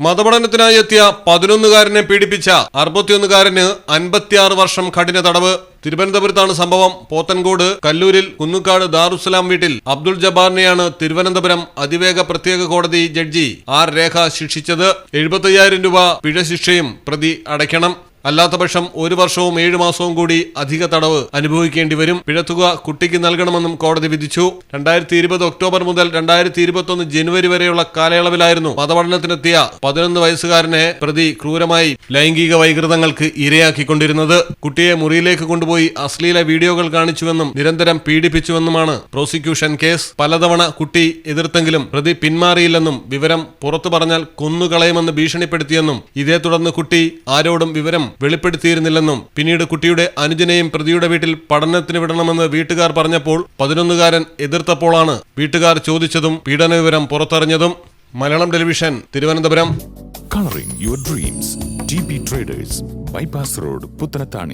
മതപഠനത്തിനായി എത്തിയ പതിനൊന്നുകാരനെ പീഡിപ്പിച്ച അറുപത്തിയൊന്നുകാരന് അൻപത്തിയാറ് വർഷം കഠിന തടവ്. തിരുവനന്തപുരത്താണ് സംഭവം. പോത്തൻകോട് കല്ലൂരിൽ കുന്നുക്കാട് ദാറുസലാം വീട്ടിൽ അബ്ദുൾ ജബാറിനെയാണ് തിരുവനന്തപുരം അതിവേഗ പ്രത്യേക കോടതി ജഡ്ജി ആർ രേഖ ശിക്ഷിച്ചത്. എഴുപത്തയ്യായിരം രൂപ പിഴ ശിക്ഷയും പ്രതി അടയ്ക്കണം. അല്ലാത്തപക്ഷം ഒരു വർഷവും ഏഴു മാസവും കൂടി അധിക തടവ് അനുഭവിക്കേണ്ടി വരും. പിഴത്തുക കുട്ടിക്ക് നൽകണമെന്നും കോടതി വിധിച്ചു. രണ്ടായിരത്തി ഇരുപത് ഒക്ടോബർ മുതൽ രണ്ടായിരത്തി ഇരുപത്തൊന്ന് ജനുവരി വരെയുള്ള കാലയളവിലായിരുന്നു മതപഠനത്തിനെത്തിയ പതിനൊന്ന് വയസ്സുകാരനെ പ്രതി ക്രൂരമായി ലൈംഗിക വൈകൃതങ്ങൾക്ക് ഇരയാക്കിക്കൊണ്ടിരുന്നത്. കുട്ടിയെ മുറിയിലേക്ക് കൊണ്ടുപോയി അശ്ലീല വീഡിയോകൾ കാണിച്ചുവെന്നും നിരന്തരം പീഡിപ്പിച്ചുവെന്നുമാണ് പ്രോസിക്യൂഷൻ കേസ്. പലതവണ കുട്ടി എതിർത്തെങ്കിലും പ്രതി പിന്മാറിയില്ലെന്നും വിവരം പുറത്തു പറഞ്ഞാൽ കൊന്നുകളയുമെന്ന് ഭീഷണിപ്പെടുത്തിയെന്നും ഇതേ തുടർന്ന് കുട്ടി ആരോടും വിവരം വെളിപ്പെടുത്തിയിരുന്നില്ലെന്നും പിന്നീട് കുട്ടിയുടെ അനുജനെയും പ്രതിയുടെ വീട്ടിൽ പഠനത്തിന് വിടണമെന്ന് വീട്ടുകാർ പറഞ്ഞപ്പോൾ പതിനൊന്നുകാരൻ എതിർത്തപ്പോഴാണ് വീട്ടുകാർ ചോദിച്ചതും പീഡന വിവരം പുറത്തറിഞ്ഞതും Malayalam television Thiruvananthapuram dreams. TP Traders, Bypass Road, Puttanatani.